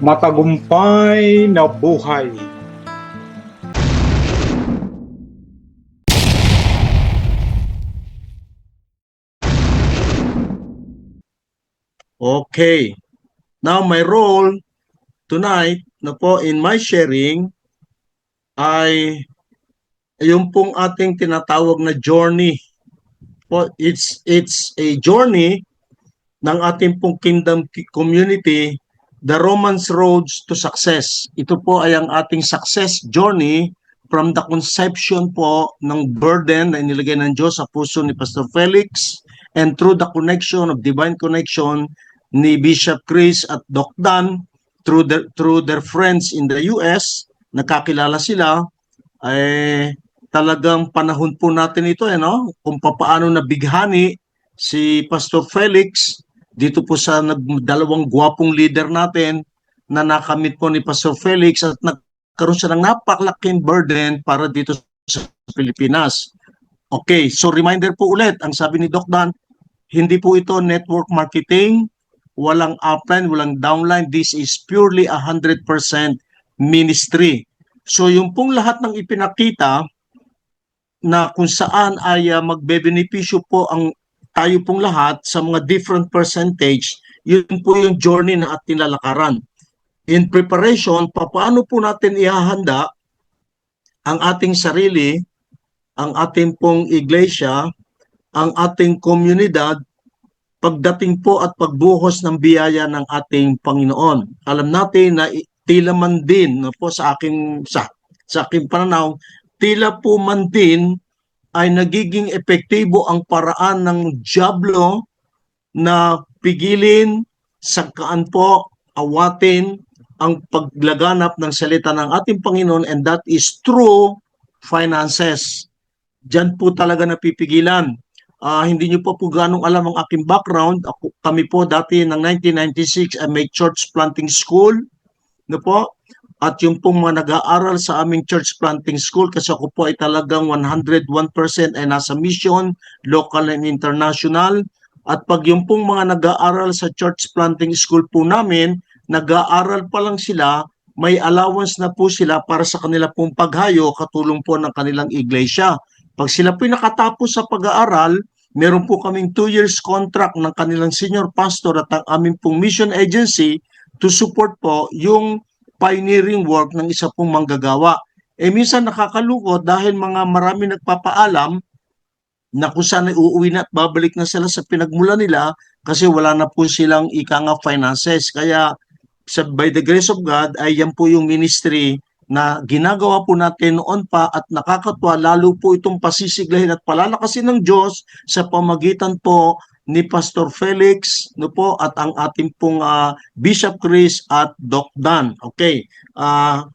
matagumpay na buhay. Okay. Now, my role tonight na po in my sharing ay yung pong ating tinatawag na journey. Po, it's, it's a journey ng ating pong kingdom ki- community, the Romans Roads to Success. Ito po ay ang ating success journey from the conception po ng burden na inilagay ng Diyos sa puso ni Pastor Felix and through the connection of divine connection ni Bishop Chris at Doc Dan through their, through their friends in the US, nakakilala sila, eh, talagang panahon po natin ito, eh, no? kung papaano nabighani si Pastor Felix dito po sa dalawang gwapong leader natin na nakamit po ni Pastor Felix at nagkaroon siya ng napakalaking burden para dito sa Pilipinas. Okay, so reminder po ulit, ang sabi ni Doc Dan, hindi po ito network marketing, walang upline, walang downline. This is purely 100% ministry. So yung pong lahat ng ipinakita na kung saan ay uh, magbebenepisyo po ang tayo pong lahat sa mga different percentage, yun po yung journey na ating lalakaran. In preparation, paano po natin ihahanda ang ating sarili, ang ating pong iglesia, ang ating komunidad pagdating po at pagbuhos ng biyaya ng ating Panginoon. Alam natin na tila man din no po sa aking sa, sa aking pananaw, tila po man din ay nagiging epektibo ang paraan ng Diablo na pigilin, sagkaan po, awatin ang paglaganap ng salita ng ating Panginoon and that is true finances. Diyan po talaga napipigilan. Ah, hindi niyo po po ganong alam ang aking background. Ako, kami po dati ng 1996 ay may church planting school. No po? At yung pong mga nag-aaral sa aming church planting school kasi ako po ay talagang 101% ay nasa mission, local and international. At pag yung pong mga nag-aaral sa church planting school po namin, nag-aaral pa lang sila, may allowance na po sila para sa kanila pong paghayo, katulong po ng kanilang iglesia. Pag sila po nakatapos sa pag-aaral, meron po kaming two years contract ng kanilang senior pastor at ang aming pong mission agency to support po yung pioneering work ng isa pong manggagawa. Eh minsan nakakalungkot dahil mga marami nagpapaalam na kung saan uuwi na at babalik na sila sa pinagmula nila kasi wala na po silang ika nga finances. Kaya sa, by the grace of God ay yan po yung ministry na ginagawa po natin noon pa at nakakatuwa lalo po itong pasisiglahin at palalakasin ng Diyos sa pamagitan po ni Pastor Felix no po at ang ating pong ah, Bishop Chris at Doc Dan. Okay. Ah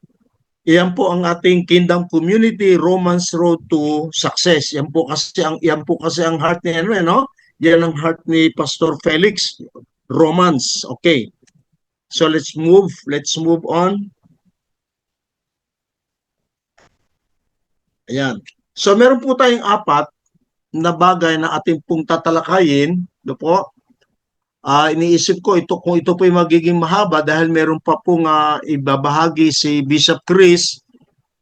Iyan po ang ating Kingdom Community Romance Road to Success. Yan po kasi ang yan po kasi ang heart ni ano eh, no? Yan ang heart ni Pastor Felix. Romance. Okay. So let's move, let's move on. Ayan. So meron po tayong apat na bagay na ating pong tatalakayin, no po? Ah, iniisip ko ito kung ito po ay magiging mahaba dahil meron pa pong ah, ibabahagi si Bishop Chris.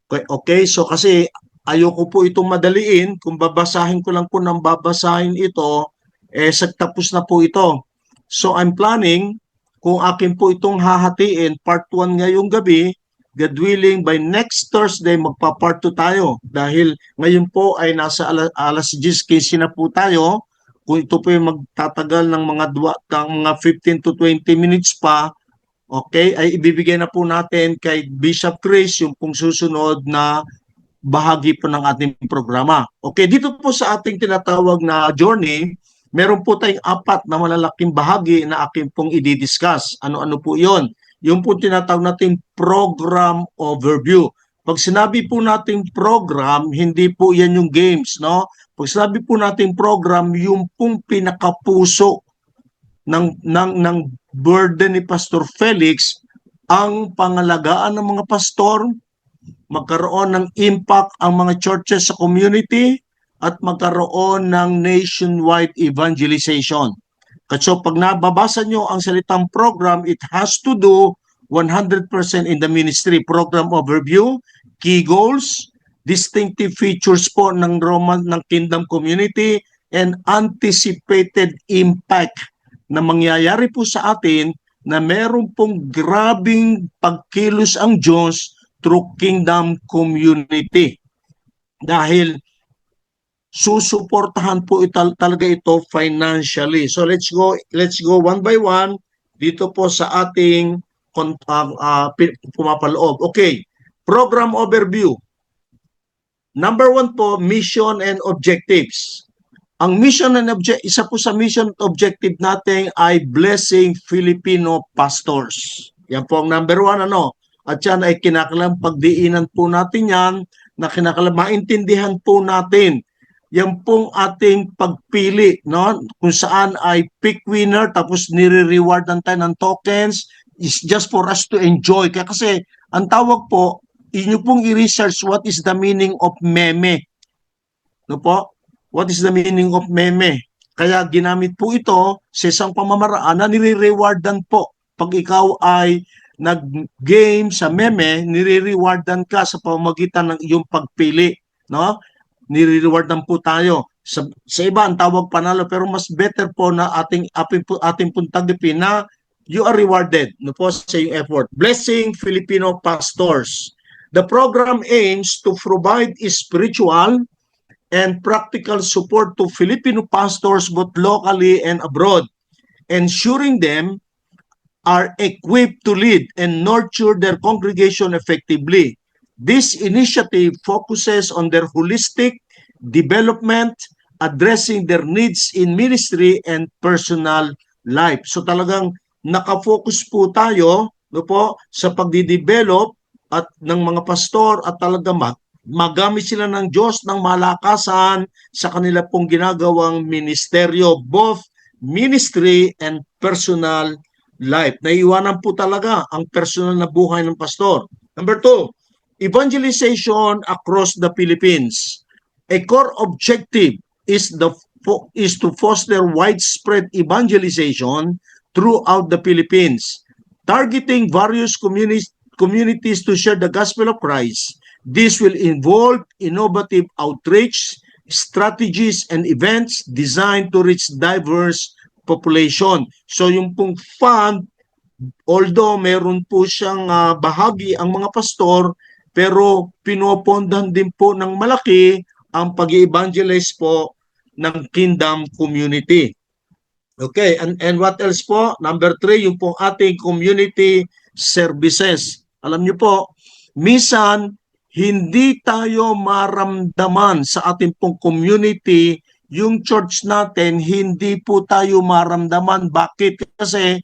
Okay, okay, so kasi ayoko po itong madaliin, kung babasahin ko lang po ng babasahin ito, eh sagtapos na po ito. So I'm planning kung akin po itong hahatiin, part 1 ngayong gabi, God willing, by next Thursday, magpa-part 2 tayo. Dahil ngayon po ay nasa ala, alas 10.15 na po tayo. Kung ito po yung magtatagal ng mga, dua, ng mga 15 to 20 minutes pa, okay, ay ibibigay na po natin kay Bishop Chris yung pong susunod na bahagi po ng ating programa. Okay, dito po sa ating tinatawag na journey, meron po tayong apat na malalaking bahagi na aking pong i-discuss. Ano-ano po yon? Yung po tinatawag nating program overview. Pag sinabi po nating program, hindi po yan yung games, no? Pag sinabi po nating program, yung pong pinakapuso ng, ng, ng burden ni Pastor Felix, ang pangalagaan ng mga pastor, magkaroon ng impact ang mga churches sa community, at magkaroon ng nationwide evangelization. So pag nababasa nyo ang salitang program, it has to do 100% in the ministry. Program overview, key goals, distinctive features po ng Roman ng Kingdom Community, and anticipated impact na mangyayari po sa atin na meron pong grabing pagkilos ang Diyos through Kingdom Community. Dahil susuportahan po ital talaga ito financially. So let's go let's go one by one dito po sa ating kon- uh, pumapaloob. Okay. Program overview. Number one po, mission and objectives. Ang mission and object isa po sa mission at objective natin ay blessing Filipino pastors. Yan po ang number one ano. At yan ay kinakailangan pagdiinan po natin yan na kinakailangan maintindihan po natin yan pong ating pagpili no? Kung saan ay pick winner tapos nire-rewardan tayo ng tokens is just for us to enjoy. Kaya kasi ang tawag po inyo pong i-research what is the meaning of meme. No po? What is the meaning of meme? Kaya ginamit po ito sa isang pamamaraan na nire-rewardan po. Pag ikaw ay nag-game sa meme nire-rewardan ka sa pamamagitan ng iyong pagpili no nire-rewardan po tayo. Sa, sa iba, ang tawag panalo, pero mas better po na ating, ating, ating pong tanggapin na you are rewarded no po sa iyong effort. Blessing Filipino Pastors. The program aims to provide spiritual and practical support to Filipino pastors both locally and abroad, ensuring them are equipped to lead and nurture their congregation effectively. This initiative focuses on their holistic development, addressing their needs in ministry and personal life. So talagang nakafocus po tayo no po sa pagdi-develop at ng mga pastor at talaga mag magamit sila ng Diyos ng malakasan sa kanila pong ginagawang ministeryo, both ministry and personal life. Naiiwanan po talaga ang personal na buhay ng pastor. Number two, evangelization across the Philippines. A core objective is the is to foster widespread evangelization throughout the Philippines, targeting various communities communities to share the gospel of Christ. This will involve innovative outreach strategies and events designed to reach diverse population. So yung pong fund although meron po siyang ah, bahagi ang mga pastor pero pinopondahan din po ng malaki ang pag-evangelize po ng kingdom community. Okay, and, and what else po? Number three, yung pong ating community services. Alam niyo po, minsan hindi tayo maramdaman sa ating pong community, yung church natin, hindi po tayo maramdaman. Bakit? Kasi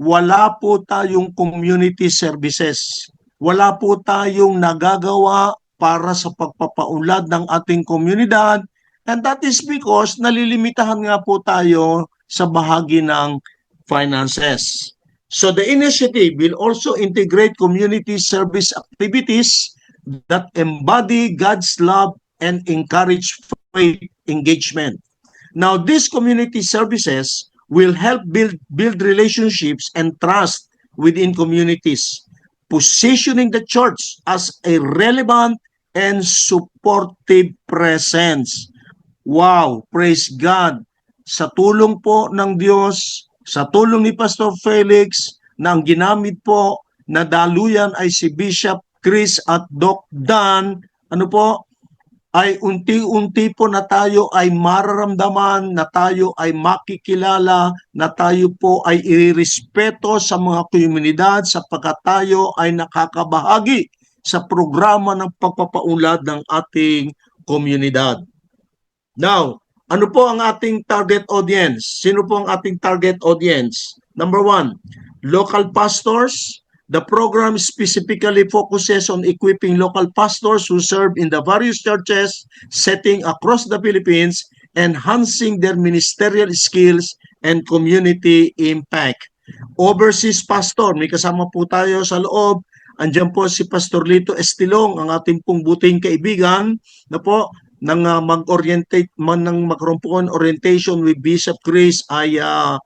wala po tayong community services. Wala po tayong nagagawa para sa pagpapaunlad ng ating komunidad and that is because nalilimitahan nga po tayo sa bahagi ng finances. So the initiative will also integrate community service activities that embody God's love and encourage faith engagement. Now, these community services will help build build relationships and trust within communities, positioning the church as a relevant and supportive presence. Wow, praise God. Sa tulong po ng Diyos, sa tulong ni Pastor Felix, na ang ginamit po na daluyan ay si Bishop Chris at Doc Dan, ano po, ay unti-unti po na tayo ay mararamdaman, na tayo ay makikilala, na tayo po ay irespeto sa mga komunidad sapagkat tayo ay nakakabahagi sa programa ng pagpapaunlad ng ating komunidad. Now, ano po ang ating target audience? Sino po ang ating target audience? Number one, local pastors. The program specifically focuses on equipping local pastors who serve in the various churches setting across the Philippines, enhancing their ministerial skills and community impact. Overseas pastor, may kasama po tayo sa loob. Andiyan po si Pastor Lito Estilong, ang ating pong buting kaibigan na po nang uh, mag-orientate man ng magkaroon orientation with Bishop Chris ay uh,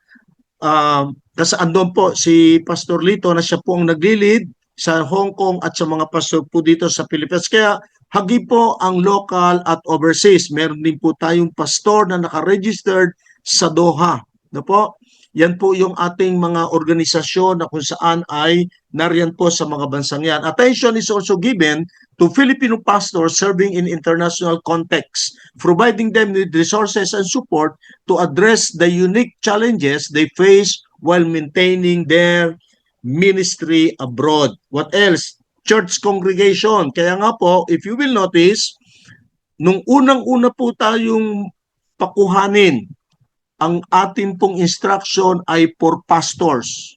uh, Kasi andun po si Pastor Lito na siya po ang naglilid sa Hong Kong at sa mga pastor po dito sa Pilipinas. Kaya hagi po ang local at overseas. Meron din po tayong pastor na nakaregistered sa Doha. No po? Yan po yung ating mga organisasyon na kung saan ay nariyan po sa mga bansang yan. Attention is also given to Filipino pastors serving in international context, providing them with resources and support to address the unique challenges they face while maintaining their ministry abroad. What else? Church congregation. Kaya nga po, if you will notice, nung unang-una po tayong pakuhanin, ang ating pong instruction ay for pastors.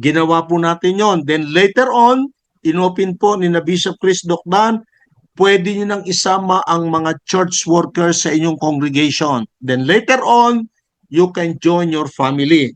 Ginawa po natin yon. Then later on, inopen po ni na Bishop Chris Docdan, pwede nyo nang isama ang mga church workers sa inyong congregation. Then later on, you can join your family.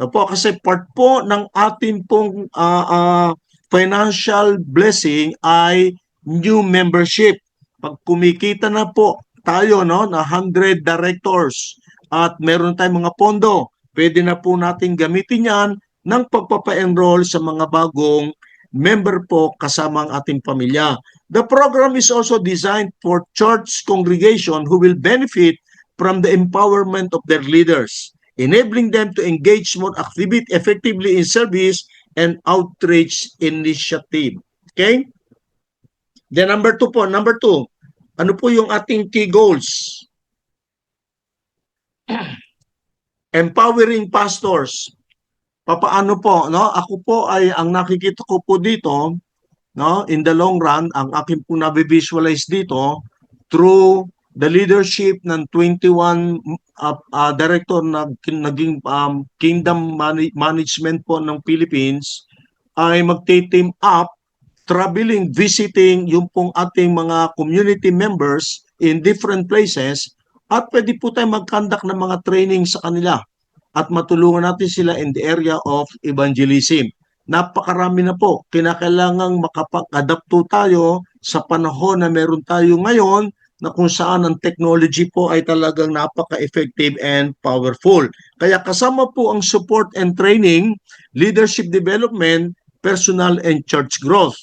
No po, kasi part po ng ating pong ah, ah, financial blessing ay new membership. Pag kumikita na po tayo no na 100 directors at meron tayong mga pondo, pwede na po natin gamitin yan ng pagpapa-enroll sa mga bagong member po kasama ang ating pamilya. The program is also designed for church congregation who will benefit from the empowerment of their leaders, enabling them to engage more activity effectively in service and outreach initiative. Okay? Then number two po, number two, ano po yung ating key goals? Empowering pastors. Papaano po, no? Ako po ay ang nakikita ko po dito, no, in the long run, ang akin po na-visualize dito through the leadership ng 21 uh, uh, director na naging um, kingdom mani- management po ng Philippines ay magte-team up traveling, visiting yung pong ating mga community members in different places at pwede po tayo mag-conduct ng mga training sa kanila at matulungan natin sila in the area of evangelism. Napakarami na po. Kinakailangang makapag-adapt tayo sa panahon na meron tayo ngayon na kung saan ang technology po ay talagang napaka-effective and powerful. Kaya kasama po ang support and training, leadership development, personal and church growth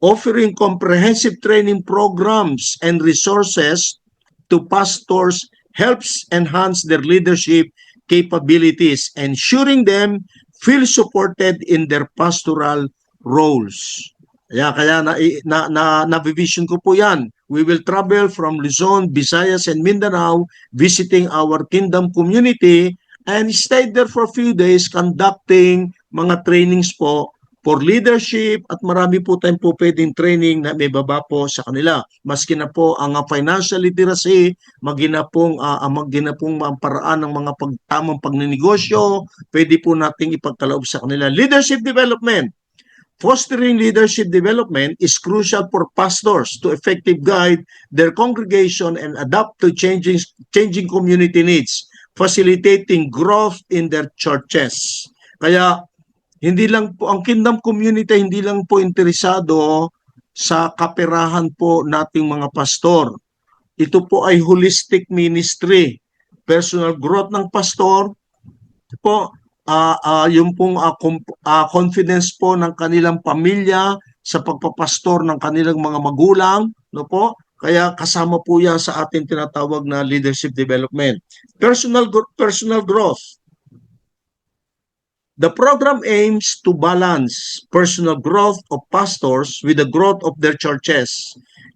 offering comprehensive training programs and resources to pastors helps enhance their leadership capabilities, ensuring them feel supported in their pastoral roles. Kaya kaya na na na, na vision ko po 'yan. We will travel from Luzon, Visayas and Mindanao visiting our kingdom community and stay there for a few days conducting mga trainings po for leadership at marami po tayong po pwedeng training na may baba po sa kanila. Maski na po ang financial literacy, magina pong, uh, magina pong paraan ng mga pagtamang pagninegosyo, pwede po nating ipagkaloob sa kanila. Leadership development. Fostering leadership development is crucial for pastors to effective guide their congregation and adapt to changing changing community needs, facilitating growth in their churches. Kaya hindi lang po ang kingdom community hindi lang po interesado sa kaperahan po nating mga pastor. Ito po ay holistic ministry. Personal growth ng pastor po uh, uh, yung pong uh, uh, confidence po ng kanilang pamilya sa pagpapastor ng kanilang mga magulang, no po? Kaya kasama po 'yan sa ating tinatawag na leadership development. Personal personal growth The program aims to balance personal growth of pastors with the growth of their churches,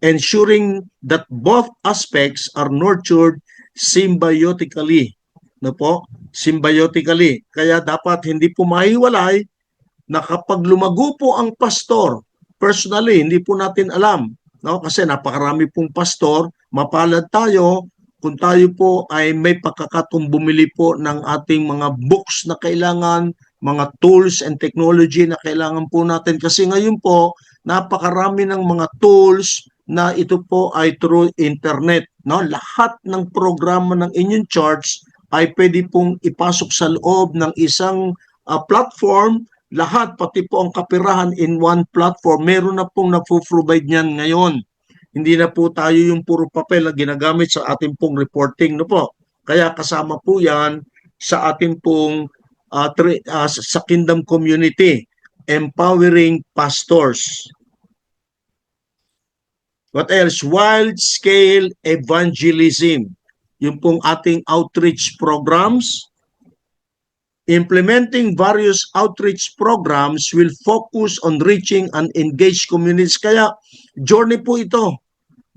ensuring that both aspects are nurtured symbiotically. No po? Symbiotically. Kaya dapat hindi po mahiwalay na kapag lumago po ang pastor, personally, hindi po natin alam. No? Kasi napakarami pong pastor, mapalad tayo kung tayo po ay may pagkakatong bumili po ng ating mga books na kailangan mga tools and technology na kailangan po natin kasi ngayon po napakarami ng mga tools na ito po ay through internet no lahat ng programa ng inyong church ay pwede pong ipasok sa loob ng isang uh, platform lahat pati po ang kapirahan in one platform meron na pong na-provide niyan ngayon hindi na po tayo yung puro papel na ginagamit sa ating pong reporting no po kaya kasama po yan sa ating pong uh, tri- uh, sa Kingdom community, empowering pastors. What else? Wild-scale evangelism. Yung pong ating outreach programs. Implementing various outreach programs will focus on reaching and engaged communities. Kaya, journey po ito.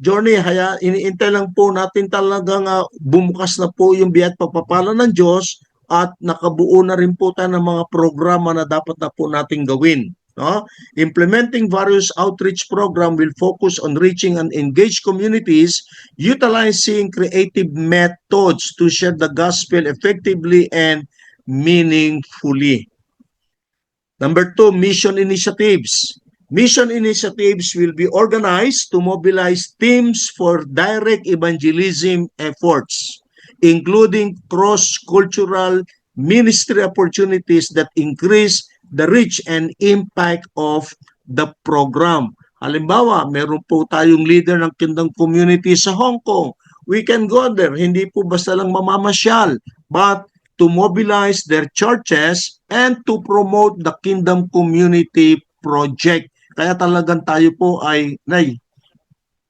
Journey, haya, iniintay lang po natin talagang uh, bumukas na po yung biyat pagpapala ng Diyos at nakabuo na rin po tayo ng mga programa na dapat na po nating gawin. No? Implementing various outreach program will focus on reaching and engage communities, utilizing creative methods to share the gospel effectively and meaningfully. Number two, mission initiatives. Mission initiatives will be organized to mobilize teams for direct evangelism efforts, including cross-cultural ministry opportunities that increase the reach and impact of the program. Halimbawa, meron po tayong leader ng Kingdom Community sa Hong Kong. We can go there. Hindi po basta lang mamamasyal, but to mobilize their churches and to promote the Kingdom Community Project. Kaya talagang tayo po ay, nay,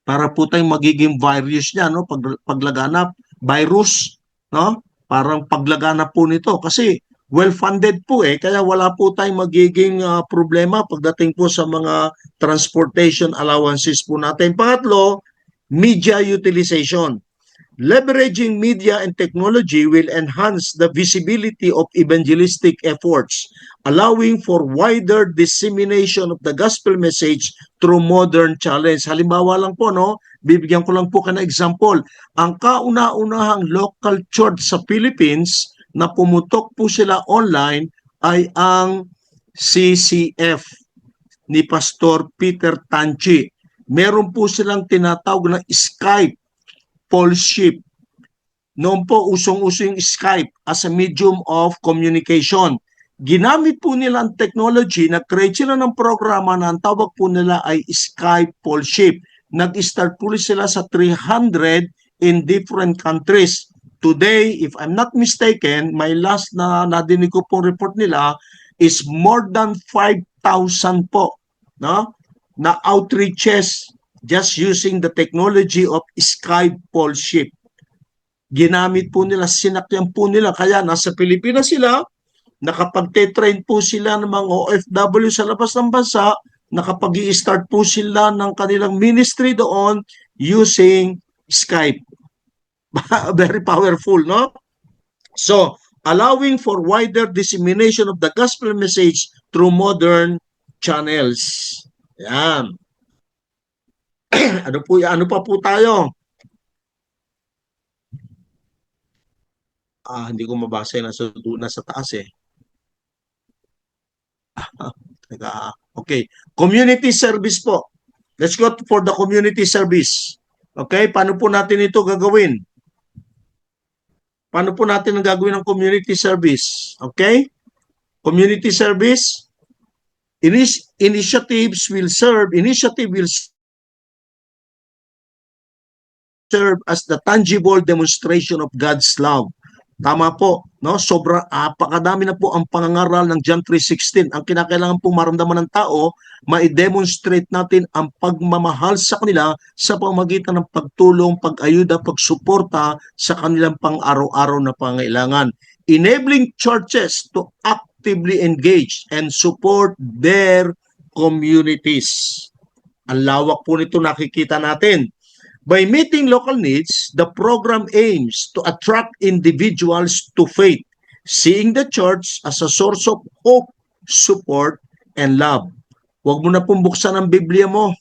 para po tayong magiging virus niya, no? Pag, paglaganap, virus, no? Parang paglaganap po nito. Kasi well-funded po eh, kaya wala po tayong magiging uh, problema pagdating po sa mga transportation allowances po natin. Pangatlo, media utilization. Leveraging media and technology will enhance the visibility of evangelistic efforts, allowing for wider dissemination of the gospel message through modern challenge. Halimbawa lang po, no? Bibigyan ko lang po ka na example. Ang kauna-unahang local church sa Philippines na pumutok po sila online ay ang CCF ni Pastor Peter Tanchi. Meron po silang tinatawag na Skype fellowship. Noon po, usong-uso yung Skype as a medium of communication. Ginamit po nila ang technology, nag-create sila ng programa na ang tawag po nila ay Skype fellowship. Nag-start po sila sa 300 in different countries. Today, if I'm not mistaken, my last na nadinig ko pong report nila is more than 5,000 po no? na outreaches just using the technology of Skype fellowship. Ginamit po nila, sinakyan po nila, kaya nasa Pilipinas sila, nakapag-train po sila ng mga OFW sa labas ng bansa, nakapag start po sila ng kanilang ministry doon using Skype. Very powerful, no? So, allowing for wider dissemination of the gospel message through modern channels. Yan. ano po ano pa po tayo? Ah, hindi ko mabasa yung nasa, nasa taas eh. Teka, okay. Community service po. Let's go for the community service. Okay, paano po natin ito gagawin? Paano po natin ang gagawin ng community service? Okay? Community service, Inis- initiatives will serve, initiative will serve as the tangible demonstration of God's love. Tama po, no? Sobra apakadami na po ang pangangaral ng John 3:16. Ang kinakailangan po maramdaman ng tao, ma-demonstrate natin ang pagmamahal sa kanila sa pamagitan ng pagtulong, pag-ayuda, pagsuporta sa kanilang pang-araw-araw na pangailangan. Enabling churches to actively engage and support their communities. Ang lawak po nito nakikita natin. By meeting local needs, the program aims to attract individuals to faith, seeing the church as a source of hope, support, and love. Huwag mo na pong buksan ang Biblia mo.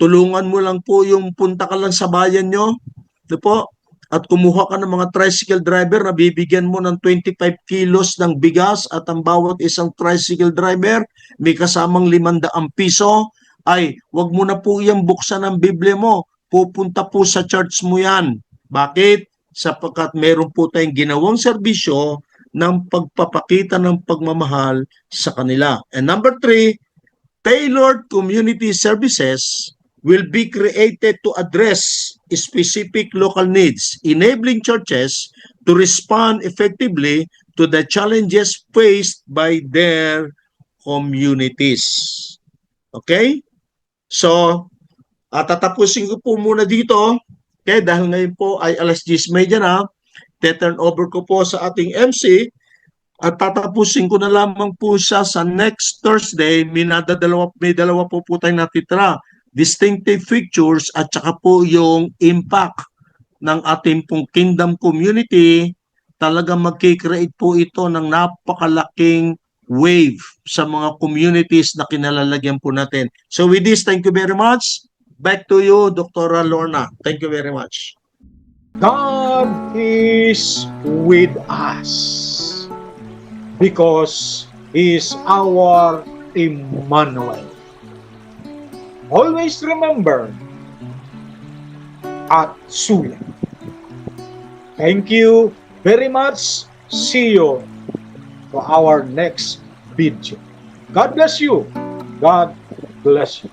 Tulungan mo lang po yung punta ka lang sa bayan nyo. Di po? At kumuha ka ng mga tricycle driver na bibigyan mo ng 25 kilos ng bigas at ang bawat isang tricycle driver may kasamang 500 piso ay wag mo na po iyang buksan ang Biblia mo pupunta po sa church mo yan. Bakit? Sapagkat meron po tayong ginawang serbisyo ng pagpapakita ng pagmamahal sa kanila. And number three, tailored community services will be created to address specific local needs, enabling churches to respond effectively to the challenges faced by their communities. Okay? So, at tatapusin ko po muna dito. Okay, dahil ngayon po ay alas 10.30 na, te-turn over ko po sa ating MC at tatapusin ko na lamang po siya sa next Thursday. May, nadadalawa, may dalawa po po tayong natitira. Distinctive features at saka po yung impact ng ating pong kingdom community. Talagang magkikreate po ito ng napakalaking wave sa mga communities na kinalalagyan po natin. So with this, thank you very much. Back to you, Dr. Lorna. Thank you very much. God is with us because He is our Emmanuel. Always remember at Suya. Thank you very much. See you for our next video. God bless you. God bless you.